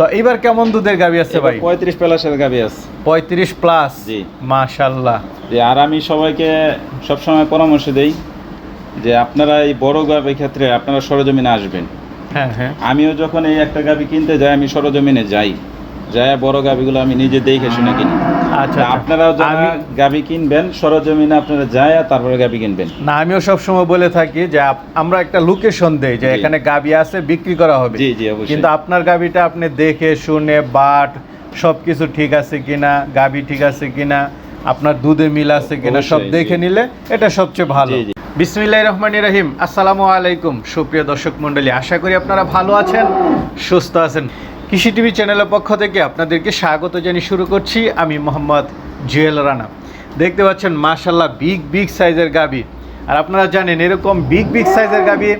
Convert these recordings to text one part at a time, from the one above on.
তো এবার কেমন দুধের গাবি আছে ভাই? পঁয়ত্রিশ প্লাসের গাবি আছে। পঁয়ত্রিশ প্লাস? জি। মাশাল্লাহ। যে আর আমি সবাইকে সবসময় পরামর্শ দেই যে আপনারা এই বড় গাবের ক্ষেত্রে আপনারা সরজমিনে আসবেন। হ্যাঁ হ্যাঁ। আমিও যখন এই একটা গাবি কিনতে যাই আমি সরজমিনে যাই। যাই বড় গাবিগুলো আমি নিজে দেখে শুনে কিনি। আচ্ছা আচ্ছা। যারা গাবি কিনবেন সরজমিনে আপনারা যায় তারপরে গাবি কিনবেন। না আমিও বলে থাকি যে আমরা একটা লোকেশন দেই যে এখানে গাবি আছে বিক্রি করা হবে। জি জি অবশ্যই। কিন্তু আপনার গাবিটা আপনি দেখে শুনে বাট সব কিছু ঠিক আছে কিনা গাবি ঠিক আছে কিনা আপনার দুধে মিল আছে কিনা সব দেখে নিলে এটা সবচেয়ে ভালো। বিসমিল্লাহ রহমান রহিম। আসসালামু আলাইকুম সুপ্রিয় দর্শক মণ্ডলী আশা করি আপনারা ভালো আছেন সুস্থ আছেন। কৃষি টিভি চ্যানেলের পক্ষ থেকে আপনাদেরকে স্বাগত জানিয়ে শুরু করছি। আমি মোহাম্মদ জুয়েল রানা। দেখতে পাচ্ছেন মাশাল্লাহ বিগ বিগ সাইজের গাবি। আর আপনারা জানেন, এরকম বিগ বিগ সাইজের গাবি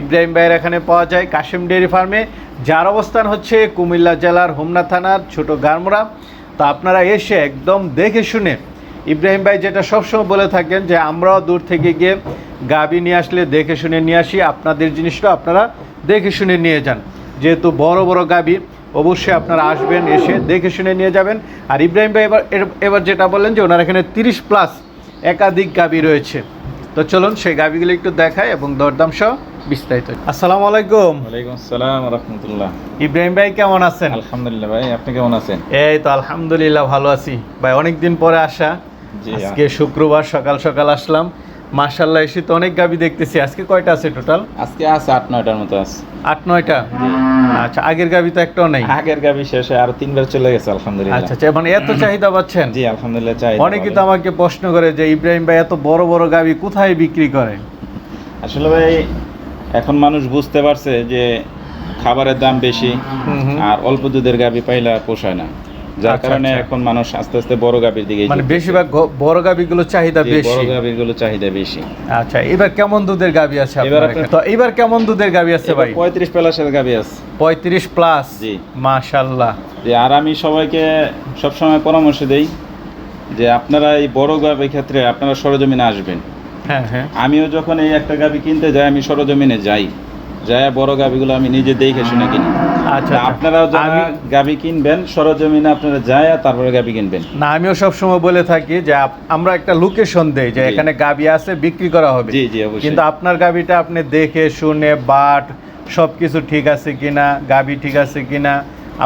ইব্রাহিম ভাইয়ের এখানে পাওয়া যায় কাশিম ডেয়ারি ফার্মে। যার অবস্থান হচ্ছে কুমিল্লা জেলার হোমনা থানার ছোট গারমোড়া। তো আপনারা এসে একদম দেখে শুনে ইব্রাহিম ভাই যেটা সবসময় বলে থাকেন যে, আমরাও দূর থেকে গিয়ে গাবি নিয়ে আসলে দেখে শুনে নিয়ে আসি। আপনাদের জিনিসটা আপনারা দেখে শুনে নিয়ে যান। যেহেতু বড় বড় গাবি অবশ্যই আপনারা আসবেন এসে দেখে শুনে নিয়ে যাবেন। আর ইব্রাহিম ভাই এবার এবার যেটা বললেন যে ওনার এখানে তিরিশ প্লাস একাধিক গাবি রয়েছে। তো চলুন সেই গাবিগুলো একটু দেখায় এবং দরদাম সহ বিস্তারিত। আসসালামু আলাইকুম। ওয়ালাইকুম আসসালাম রহমতুল্লাহ। ইব্রাহিম ভাই কেমন আছেন? আলহামদুলিল্লাহ ভাই আপনি কেমন আছেন? এই তো আলহামদুলিল্লাহ ভালো আছি। ভাই অনেক দিন পরে আসা। আজকে শুক্রবার সকাল সকাল আসলাম। মার্শাল্লাহ এসে তো অনেক গাবি দেখতেছি। আজকে কয়টা আছে টোটাল আজকে আছে আট নয়টার মতো আছে। আট নয়টা? আচ্ছা আগের গাবি তো একটাও নেই? আগের গাবি শেষে আর তিনবার চলে গেছে আলহামদুলিল্লাহ। আচ্ছা আচ্ছা মানে এত চাহিদা পাচ্ছেন? জি আলহামদুলিল্লাহ চাই অনেকে তো আমাকে প্রশ্ন করে যে ইব্রাহিম ভাই এত বড় বড় গাবি কোথায় বিক্রি করে? আসলে ভাই এখন মানুষ বুঝতে পারছে যে খাবারের দাম বেশি। আর অল্প দুধের গাবি পাইলে পোষায় না। যার আচ্ছা, কারণে আচ্ছা। এখন মানুষ আস্তে আস্তে বড় গাবির দিকে মানে বেশিরভাগ বড় গাবিগুলো চাহিদা বেশি। গাবিরগুলো চাহিদা বেশি। আচ্ছা এবার কেমন দুধের গাবি আছে এবার? তো এবার কেমন দুধের গাবি আছে ভাই? পঁয়ত্রিশ প্লাসের গাবি আছে। পঁয়ত্রিশ প্লাস? জি। মাশাল্লাহ যে আর আমি সবাইকে সবসময় পরামর্শ দেই যে আপনারা এই বড় গাবির ক্ষেত্রে আপনারা সরজমিনে আসবেন। হ্যাঁ হ্যাঁ। আমিও যখন এই একটা গাবি কিনতে যাই আমি সরজমিনে যাই। যাই বড় গাবিগুলো আমি নিজে দেখে শুনে কিনি। আচ্ছা আচ্ছা। আপনারাও যারা গাবি কিনবেন সরজমিনে আপনারা যায় তারপরে গাবি কিনবেন। না আমিও সবসময় বলে থাকি যে আমরা একটা লোকেশন দেই যে এখানে গাবি আছে বিক্রি করা হবে। জি জি অবশ্যই। কিন্তু আপনার গাবিটা আপনি দেখে শুনে বাট সব কিছু ঠিক আছে কিনা গাবি ঠিক আছে কিনা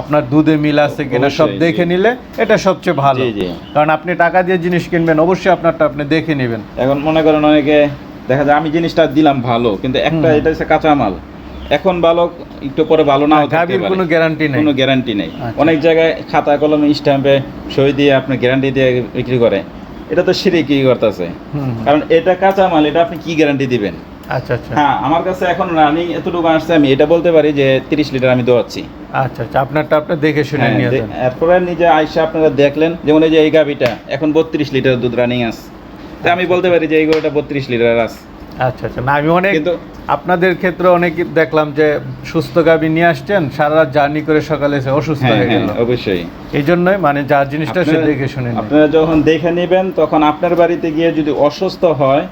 আপনার দুধে মিল আছে কিনা সব দেখে নিলে এটা সবচেয়ে ভালো। কারণ আপনি টাকা দিয়ে জিনিস কিনবেন অবশ্যই আপনারটা আপনি দেখে নেবেন। এখন মনে করেন অনেকে দেখা যায় আমি জিনিসটা দিলাম ভালো কিন্তু একটা এটা হচ্ছে কাঁচা মাল এখন ভালো একটু পরে ভালো না গাবির কোনো গ্যারান্টি নেই। কোনো গ্যারান্টি নেই। আচ্ছা। অনেক জায়গায় খাতা কলমে স্ট্যাম্পে সই দিয়ে আপনি গ্যারান্টি দিয়ে বিক্রি করে। এটা তো সিঁড়ি কি করতেছে। কারণ এটা কাঁচা মাল এটা আপনি কি গ্যারান্টি দিবেন? আচ্ছা আচ্ছা। হ্যাঁ আমার কাছে এখন রানিং এতটুকু আসছে আমি এটা বলতে পারি যে তিরিশ লিটার আমি দোয়াচ্ছি। আচ্ছা আচ্ছা আপনারটা আপনি দেখে শুনে হ্যাঁ, নিয়ে দে- যান। এরপরে নিজে আইসা আপনারা দেখলেন যেমন এই যে এই গাবিটা এখন বত্রিশ লিটার দুধ রানিং আছে। তা আমি বলতে পারি যে এই গরুটা বত্রিশ লিটার আছে। আচ্ছা আচ্ছা। না আমি অনেক কিন্তু আপনাদের ক্ষেত্রে অনেক দেখলাম যে সুস্থ গাবি নিয়ে আসছেন সারা রাত জার্নি করে সকালে এসে অসুস্থ হ্যাঁ হয়ে হ্যাঁ গেল। অবশ্যই। এই জন্যই মানে যার জিনিসটা সে দেখে শুনে আপনারা যখন দেখে নেবেন তখন আপনার বাড়িতে গিয়ে যদি অসুস্থ হয়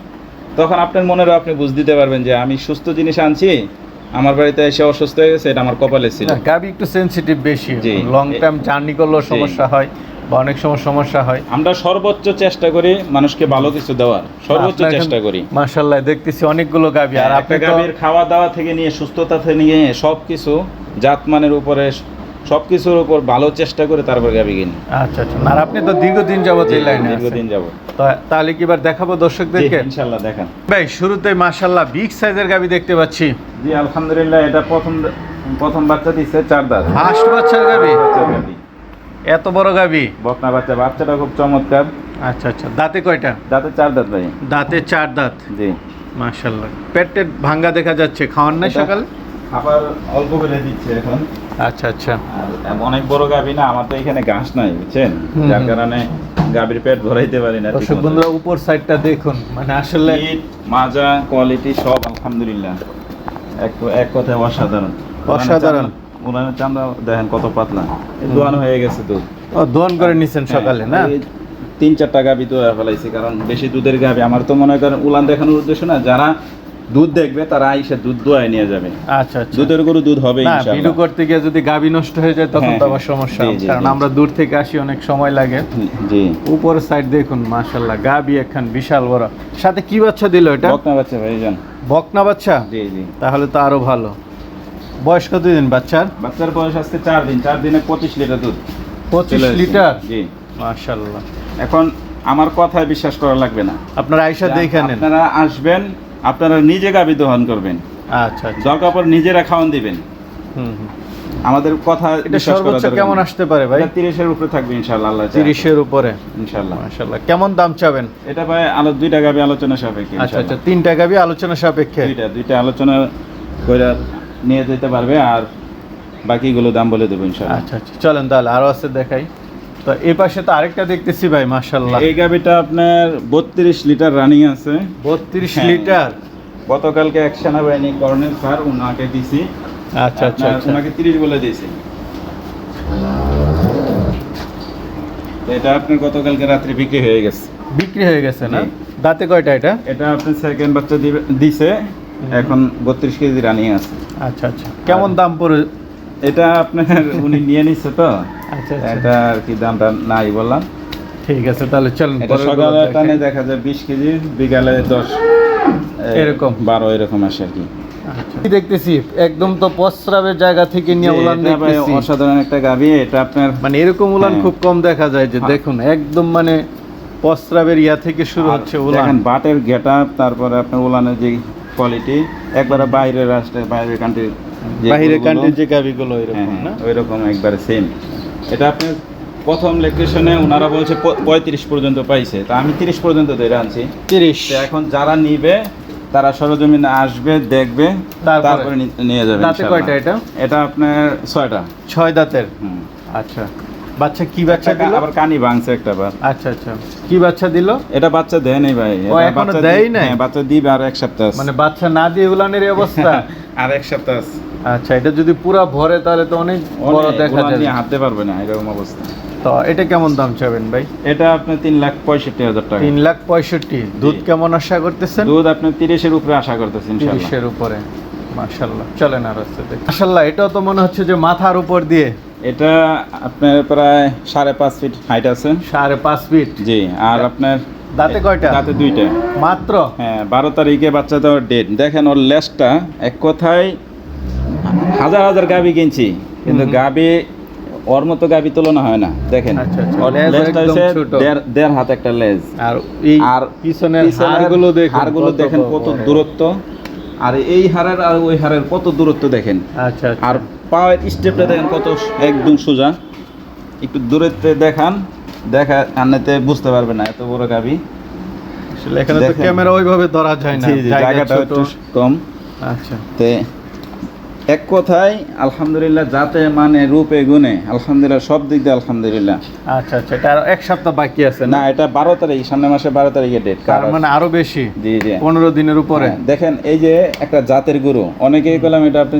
তখন আপনার মনেরও আপনি বুঝ দিতে পারবেন যে আমি সুস্থ জিনিস আনছি আমার বাড়িতে এসে অসুস্থ হয়ে গেছে এটা আমার কপালে ছিল। গাবি একটু সেনসিটিভ বেশি। লং টার্ম জার্নি করলেও সমস্যা হয়। বা অনেক সময় সমস্যা হয়। আমরা সর্বোচ্চ চেষ্টা করি মানুষকে ভালো কিছু দেওয়ার। সর্বোচ্চ চেষ্টা করি। মার্শাল্লাহ দেখতেছি অনেকগুলো গাবি আর আপনি একটা তো গাভীর খাওয়া দাওয়া থেকে নিয়ে সুস্থতা থেকে নিয়ে সব কিছু জাতমানের উপরে সব কিছুর উপর ভালো চেষ্টা করে তারপর গাবি কিনি। আচ্ছা আচ্ছা। আর আপনি তো দীর্ঘদিন যাবত এই লাইনে দীর্ঘদিন যাব তাহলে কি এবার দেখাবো দর্শকদেরকে? ইনশাল্লাহ দেখেন। ভাই শুরুতে মার্শাল্লাহ বিগ সাইজের গাবি দেখতে পাচ্ছি। জি আলহামদুলিল্লাহ এটা প্রথম প্রথম বাচ্চা দিচ্ছে চার দাঁত। ফার্স্ট বাচ্চার গাবি। এত বড় গাবি? বকনা বাচ্চা বাচ্চাটা খুব চমৎকার। আচ্ছা আচ্ছা। দাঁতে কয়টা? দাঁতে চার দাঁত ভাই। দাঁতে চার দাঁত? জি। মার্শাল্লাহ পেট ভাঙ্গা দেখা যাচ্ছে খাওয়ান নাই সকালে? খাবার অল্প করে দিচ্ছে এখন। আচ্ছা আচ্ছা। অনেক বড় গাবি না আমার তো এখানে ঘাস নাই বুঝছেন? যার কারণে গাভীর পেট ভরাইতে পারি না দর্শক বন্ধুরা উপর সাইডটা দেখুন। মানে আসলে মাজা কোয়ালিটি সব আলহামদুলিল্লাহ। এক এক কথায় অসাধারণ। অসাধারণ। চামড়া দেখেন কত পাতলা। দোয়ানো হয়ে গেছে দুধ। ও দোয়ান করে নিছেন সকালে না? হ্যাঁ, তিন চারটা গাভি তো ফেলাইছি কারণ বেশি দুধের গাভি আমার তো মনে করেন উলান দেখানোর উদ্দেশ্য না যারা দুধ দেখবে তারা আইসে দুধ দোয়ায় নিয়ে যাবে। আচ্ছা আচ্ছা। দুধের গরু দুধ হবে ইনশাআল্লাহ। ভিডিও করতে গিয়ে যদি গাবি নষ্ট হয়ে যায় তখন হ্যাঁ, তো আবার সমস্যা। কারণ আমরা দূর থেকে আসি অনেক সময় লাগে। জি। উপরের সাইড দেখুন মাশাল্লাহ গাবি একখান বিশাল বড়। সাথে কি বাচ্চা দিল এটা? বকনা বাচ্চা ভাইজান। বকনা বাচ্চা? জি জি। তাহলে তো আরও ভালো। বয়স কত দিন বাচ্চার? বাচ্চার বয়স আজকে চার দিন চার দিনে পঁচিশ লিটার দুধ। পঁচিশ লিটার? জি। মাশাল্লাহ এখন আমার কথায় বিশ্বাস করা লাগবে না। আপনার আয়সা দেখে নেন। আপনারা আসবেন আপনারা নিজে গাবি দহন করবেন। আচ্ছা আচ্ছা। দরকার পর নিজেরা খাওয়ান দিবেন। আমাদের কথা এটা সর্বোচ্চ কেমন আসতে পারে ভাই? এটা তিরিশের উপরে থাকবে ইনশাল্লাহ আল্লাহ চায়। তিরিশের উপরে? ইনশাল্লাহ মাশাল্লাহ কেমন দাম চাবেন? এটা ভাই আলো দুইটা গাবি আলোচনা সাপেক্ষে আচ্ছা আচ্ছা। তিনটা গাবি আলোচনা সাপেক্ষে? দুইটা দুইটা আলোচনা করে নিয়ে যেতে পারবে আর বাকিগুলো দাম বলে দেবো ইনশাল্লাহ আচ্ছা আচ্ছা। চলেন তাহলে আরও আছে দেখাই। তো এই পাশে তো আরেকটা দেখতেছি ভাই মাশাল্লাহ এই গাবিটা আপনার বত্রিশ লিটার রানিং আছে। বত্রিশ হ্যাঁ। লিটার? গতকালকে এক সেনাবাহিনী কর্নেল স্যার ওনাকে দিছি। আচ্ছা আচ্ছা আচ্ছা। ওনাকে তিরিশ বলে দিয়েছি। এটা আপনার গতকালকে রাত্রে বিক্রি হয়ে গেছে। বিক্রি হয়ে গেছে না? দাঁতে কয়টা এটা? এটা আপনি সেকেন্ড বাচ্চা দিবে দিছে। এখন বত্রিশ কেজি রানিং আছে। আচ্ছা আচ্ছা। কেমন দাম পড়ে? এটা আপনার উনি নিয়ে নিচ্ছে তো। আচ্ছা আচ্ছা। এটা আর কি দামটা নাই বললাম। ঠিক আছে তাহলে চলেন সকালে টানে দেখা যায় বিশ কেজি বিকালে দশ এরকম। বারো এরকম আসে আর কি। আচ্ছা। দেখতেছি? একদম তো প্রস্রাবের জায়গা থেকে নিয়ে উলান দেখতেছি। অসাধারণ একটা গাভি এটা আপনার মানে এরকম উলান হ্যাঁ। খুব কম দেখা যায় যে হ্যাঁ। দেখুন একদম মানে প্রস্রাবের ইয়া থেকে শুরু হচ্ছে উলান। বাটের গেট তারপরে আপনার উলানের যে কোয়ালিটি একবারে বাইরের রাষ্ট্রে বাইরের কান্ট্রির বাহিরে কান্ট্রির যে গাবিগুলো এরকম না? ওই রকম একবারে সেম এটা আপনার প্রথম ইলেকট্রিশনে ওনারা বলছে পঁয়ত্রিশ পর্যন্ত পাইছে। তা আমি তিরিশ পর্যন্ত ধরে আনছি। তিরিশ। তো এখন যারা নিবে তারা সরজমিনে আসবে দেখবে তারপরে? নি- নিয়ে যাবে দাঁতে। কয়টা এটা? এটা আপনার ছয়টা। ছয় দাঁতের? আচ্ছা। বাচ্চা কি বাচ্চা দিল? আবার কানি ভাঙছে একটা বার। আচ্ছা আচ্ছা। কি বাচ্চা দিল? এটা বাচ্চা দেয় নাই ভাই। ও, এটা এখনও বাচ্চা দেয়ই দি- নাই? হ্যাঁ, বাচ্চা দিবে আর এক সপ্তাহ মানে বাচ্চা না দিয়ে উলানের অবস্থা? আর এক সপ্তাহ আচ্ছা এটা যদি পুরা ভরে তাহলে তো অনেক বড় দেখা যায় নিয়ে হাঁটতে পারবে না এরকম অবস্থা। তো এটা কেমন দাম চাবেন ভাই? এটা আপনি তিন লাখ পঁয়ষট্টি হাজার টাকা। তিন লাখ পঁয়ষট্টি। দুধ কেমন আশা করতেছেন? দুধ আপনার তিরিশের উপরে আশা করতেছেন ইনশাআল্লাহ তিরিশের উপরে। মাশাল্লাহ চলেন আর হচ্ছে মাশাল্লাহ এটাও তো মনে হচ্ছে যে মাথার উপর দিয়ে। এটা আপনার প্রায় সাড়ে পাঁচ ফিট হাইট আছে। সাড়ে পাঁচ ফিট? জি আর আপনার দাঁতে কয়টা? দাঁতে দুইটা। মাত্র? হ্যাঁ বারো তারিখে বাচ্চা দেওয়ার ডেট দেখেন ওর লেজটা এক কথায় হাজার হাজার গাবি কিনছি কিন্তু গাবি ওর মতো গাবি তুলনা হয় না। দেখেন আচ্ছা, আচ্ছা। লেজটা হচ্ছে দেড় হাত একটা লেজ। আর এই আর পিছনের হাড়গুলো দেখেন কত দূরত্ব। আর এই হারের আর ওই হারের কত দূরত্ব দেখেন? আচ্ছা আচ্ছা। আর পায়ের স্টেপটা দেখেন কত একদম সোজা। একটু দূরত্বে দেখান দেখা আনতে বুঝতে পারবে না এত বড় গাবি। আসলে এখানে তো ক্যামেরা ওইভাবে ধরা যায় না। জায়গাটা একটু কম। আচ্ছা। তে এক কথায় আলহামদুলিল্লাহ যাতে মানে রূপে গুণে আলহামদুলিল্লাহ সব দিক দিয়ে আলহামদুলিল্লাহ। আচ্ছা আচ্ছা এটা এক সপ্তাহ বাকি আছে না? এটা বারো তারিখ সামনের মাসে বারো তারিখে ডেট তার মানে আরও বেশি জি জি। পনেরো দিনের উপরে। হ্যাঁ, দেখেন এই যে একটা জাতের গরু অনেকেই বললাম এটা আপনি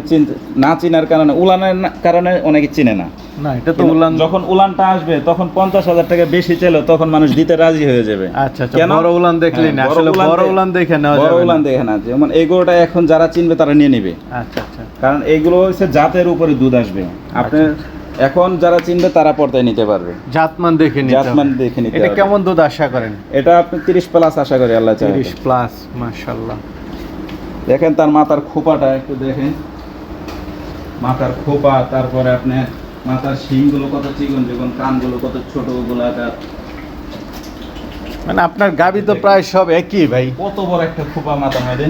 না চিনার কারণে উলানের কারণে অনেকে চিনে না। না এটা তো উলান যখন উলানটা আসবে তখন পঞ্চাশ হাজার টাকা বেশি ছিল তখন মানুষ দিতে রাজি হয়ে যাবে। আচ্ছা আচ্ছা কেন? বড় উলান দেখলি না হ্যাঁ, আসলে বড় উলান দেখে নেওয়া বড় উলান দেখে না। যেমন এই গরুটা এখন যারা চিনবে তারা নিয়ে নেবে। আচ্ছা আচ্ছা। কারণ এইগুলো হচ্ছে জাতের উপরে দুধ আসবে। আপনি এখন যারা চিনবে তারা পর্দায় নিতে পারবে। জাতমান দেখে নিতে জাতমান দেখে নিতে এটা কেমন দুধ আশা করেন? এটা আপনি তিরিশ প্লাস আশা করি আল্লাহ চাহে তিরিশ প্লাস মাশাল্লাহ দেখেন তার মাথার খোপাটা একটু দেখেন। মাথার খোপা তারপরে আপনি মাথার শিংগুলো কত চিকন চিকন কানগুলো কত ছোট গোলাকার। মানে আপনার গাবি তো প্রায় সব একই ভাই। কত বড় একটা খোপা মাথা মধ্যে।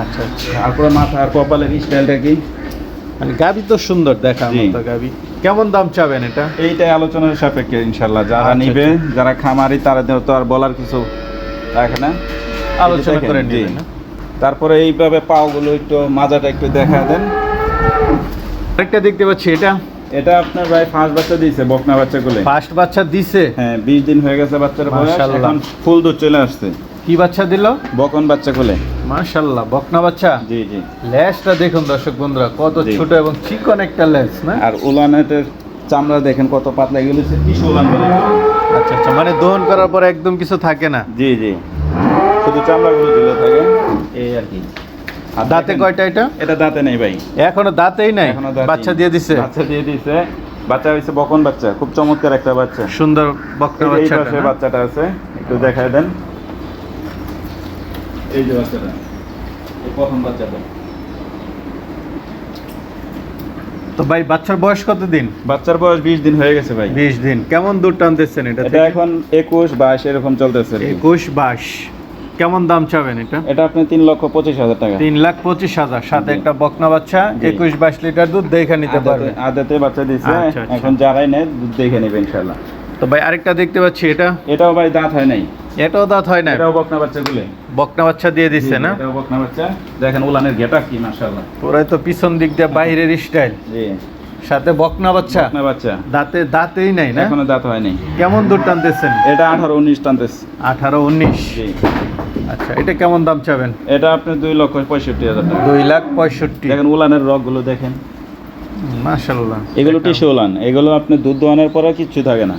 আচ্ছা আচ্ছা। তারপরে মাথার কপালের স্টাইলটা কি? মানে গাবি তো সুন্দর দেখা মতো গাবি। কেমন দাম চাবেন এটা? এইটাই আলোচনার সাপেক্ষে ইনশাল্লাহ যারা আচ্ছা, নিবে যারা খামারি তারা তো আর বলার কিছু রাখে না। আলোচনা করে জি। তারপরে এইভাবে পাওগুলো একটু মাজাটা একটু দেখা দেন। আরেকটা দেখতে পাচ্ছি এটা? এটা আপনার ভাই ফার্স্ট বাচ্চা দিয়েছে বকনা বাচ্চাগুলো। ফার্স্ট বাচ্চা দিছে? হ্যাঁ বিশ দিন হয়ে গেছে বাচ্চার বয়স। এখন ফুল দুধ চলে আসছে। কি বাচ্চা দিল? বকন বাচ্চা কোলে মাশাল্লাহ বকনা বাচ্চা? জি জি। লেজটা দেখুন দর্শক বন্ধুরা কত ছোট এবং চিকন একটা লেজ না? আর উলানের চামড়া দেখেন কত পাতলা এগুলো টিস্যু উলান বলে। আচ্ছা আচ্ছা মানে দহন করার পর একদম কিছু থাকে না? জি জি। শুধু চামড়াগুলো দিলে থাকে। এই আর কি। আর দাঁতে কয়টা এটা? এটা দাঁতে নেই ভাই। এখনও দাঁতেই নাই? বাচ্চা দিয়ে দিছে? বাচ্চা দিয়ে দিছে। বাচ্চা হয়েছে বকন বাচ্চা খুব চমৎকার একটা বাচ্চা। সুন্দর বকনা বাচ্চা বাচ্চাটা আছে একটু দেখায় দেন। এই যে বাচ্চাটা এই প্রথম বাচ্চাটা। তো ভাই বাচ্চার বয়স কত দিন বাচ্চার বয়স বিশ দিন হয়ে গেছে ভাই। বিশ দিন। কেমন দূর টানতেছেন এটা এটা এখন একুশ বাইশ এরকম চলতেছে একুশ বাইশ। কেমন দাম চাবেন এটা? এটা আপনি তিন লক্ষ পঁচিশ হাজার টাকা। তিন লাখ পঁচিশ হাজার। সাথে একটা বকনা বাচ্চা একুশ বাইশ লিটার দুধ দেখে নিতে পারবে আদাতে- বাচ্চা দিচ্ছে আচ্ছা। এখন যারাই নেয় দুধ দেখে নেবে ইনশাল্লাহ তো ভাই আরেকটা দেখতে পাচ্ছি এটা? এটাও ভাই দাঁত হয় নাই। এটাও দাঁত হয় না এটাও বকনা বাচ্চা গুলে বকনা বাচ্চা দিয়ে দিচ্ছে না? এটাও বকনা বাচ্চা। দেখেন উলানের গেটা কি মাশাআল্লাহ। পুরাই তো পিছন দিক দিয়ে বাইরের স্টাইল। জি। সাথে বকনা বাচ্চা। বকনা বাচ্চা। দাঁতে দাঁতেই নাই না? এখনও দাঁত হয় নাই। কেমন দূর টানতেছেন? এটা আঠারো উনিশ টানতেছে। আঠারো উনিশ? জি। আচ্ছা এটা কেমন দাম চাবেন? এটা আপনি দুই লক্ষ পঁয়ষট্টি হাজার টাকা। দুই লাখ পঁয়ষট্টি। দেখেন উলানের রকগুলো দেখেন। মাশাল্লাহ এগুলো টিসু উলান। এগুলো আপনি দুধ দোয়ানোর পরে কিচ্ছু থাকে না।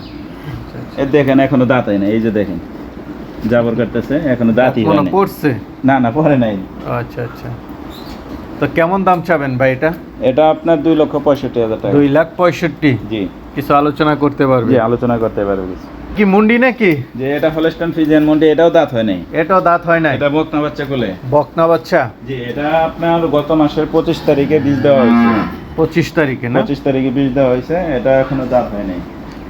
এ দেখেন এখনও দাঁত হয় না এই যে দেখেন। জাবর কাটতেছে এখনও দাঁতই হয় না পড়ছে? না না পরে নাই। আচ্ছা আচ্ছা। তো কেমন দাম চাবেন ভাই এটা? এটা আপনার দুই লক্ষ পঁয়ষট্টি হাজার টাকা। দুই লাখ পঁয়ষট্টি? জি। কিছু আলোচনা করতে পারবে? জি আলোচনা করতে পারবে কিছু। কি মুন্ডি নাকি? যে এটা হলস্টান ফ্রিজিয়ান মন্ডি এটাও দাঁত হয় নাই। এটাও দাঁত হয় নাই? এটা বকনা বাচ্চা কোলে। বকনা বাচ্চা? জি এটা আপনার গত মাসের পঁচিশ তারিখে বীজ দেওয়া হয়েছে। পঁচিশ তারিখে না? পঁচিশ তারিখে বীজ দেওয়া হয়েছে এটা এখনও দাঁত হয় নাই।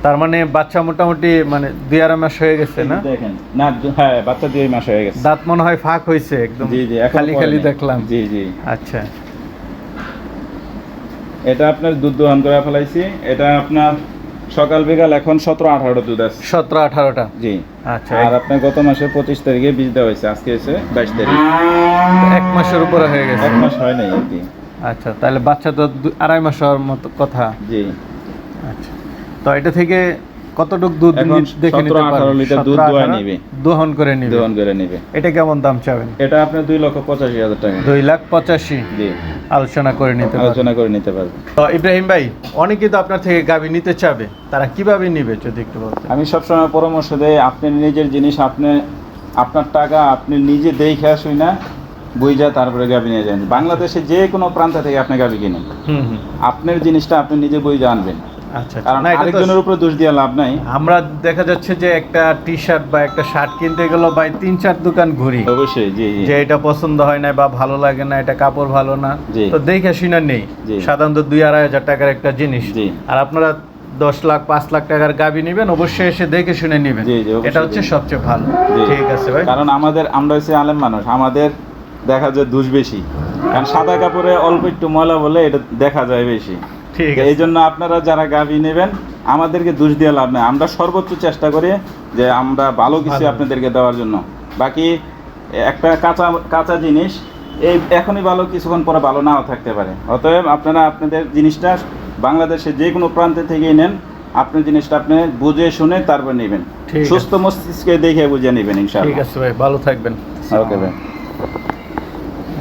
তার মানে বাচ্চা মোটামুটি মানে দুই আড়াই মাস হয়ে গেছে না? দেখেন না হ্যাঁ বাচ্চা দুই মাস হয়ে গেছে। দাঁত মনে হয় ফাঁক হয়েছে একদম। জি জি খালি খালি দেখলাম। জি জি। আচ্ছা। এটা আপনার দুধ দোহান করে ফেলাইছি। এটা আপনার সকাল বিকাল এখন সতেরো আঠারো দুধ আছে। সতেরো আঠারোটা? জি। আচ্ছা আর আপনার গত মাসের পঁচিশ তারিখে বীজ দেওয়া হয়েছে আজকে এসে বাইশ তারিখ। এক মাসের উপরে হয়ে গেছে। এক মাস হয় নাই আচ্ছা তাহলে বাচ্চা তো আড়াই মাস হওয়ার মতো কথা। জি। আচ্ছা। তো এটা থেকে কতটুক দুধ দেখে নিতে পারবে 18 লিটার দুধ 17, দোয়ায় 18 নিবে। দোহন করে নিবে। দোহন করে নিবে। এটা কেমন দাম চাবেন? এটা আপনার দুই লক্ষ পঁচাশি হাজার টাকা। দুই লাখ পঁচাশি। জি। আলোচনা করে নিতে পারবে আলোচনা করে নিতে পারবে তো ইব্রাহিম ভাই অনেকেই তো আপনার থেকে গাবি নিতে চাবে। তারা কীভাবে নিবে যদি একটু বলতেন? আমি সবসময় পরামর্শ দেই আপনি নিজের জিনিস আপনি আপনার টাকা আপনি নিজে দেখে আসুই না বুঝা তারপরে গাবি নিয়ে যান। বাংলাদেশে যে কোনো প্রান্ত থেকে আপনি গাবি কিনেন। আপনার জিনিসটা আপনি নিজে বুঝে আনবেন। আচ্ছা আচ্ছা। কারণ না, এটা তো আরেকজনের উপরে দোষ দিয়ে লাভ নাই। আমরা দেখা যাচ্ছে যে একটা টি শার্ট বা একটা শার্ট কিনতে গেল ভাই তিন চার দোকান ঘুরি। অবশ্যই জি জি। যে এটা পছন্দ হয় না বা ভালো লাগে না এটা কাপড় ভালো না তো দেখে শুনে নেই। সাধারণত দুই আড়াই হাজার টাকার একটা জিনিস। আর আপনারা দশ লাখ পাঁচ লাখ টাকার গাবি নেবেন অবশ্যই এসে দেখে শুনে নেবেন। এটা হচ্ছে সবচেয়ে ভালো। ঠিক আছে ভাই। কারণ আমাদের আমরা হচ্ছে আলেম মানুষ আমাদের দেখা যায় দোষ বেশি। কারণ সাদা কাপড়ে অল্প একটু ময়লা বলে এটা দেখা যায় বেশি। এই জন্য আপনারা যারা গাভী নেবেন আমাদেরকে দোষ দিয়ে লাভ নেই। আমরা সর্বোচ্চ চেষ্টা করি যে আমরা ভালো কিছু আপনাদেরকে দেওয়ার জন্য। বাকি একটা কাঁচা কাঁচা জিনিস এই এখনই ভালো কিছুক্ষণ পরে ভালো নাও থাকতে পারে। অতএব আপনারা আপনাদের জিনিসটা বাংলাদেশে যে কোনো প্রান্তে থেকেই নেন। আপনি জিনিসটা আপনি বুঝে শুনে তারপর নেবেন। সুস্থ মস্তিষ্কে দেখে বুঝে নেবেন ইনশাআল্লাহ। ঠিক আছে ভাই ভালো থাকবেন। ওকে ভাই।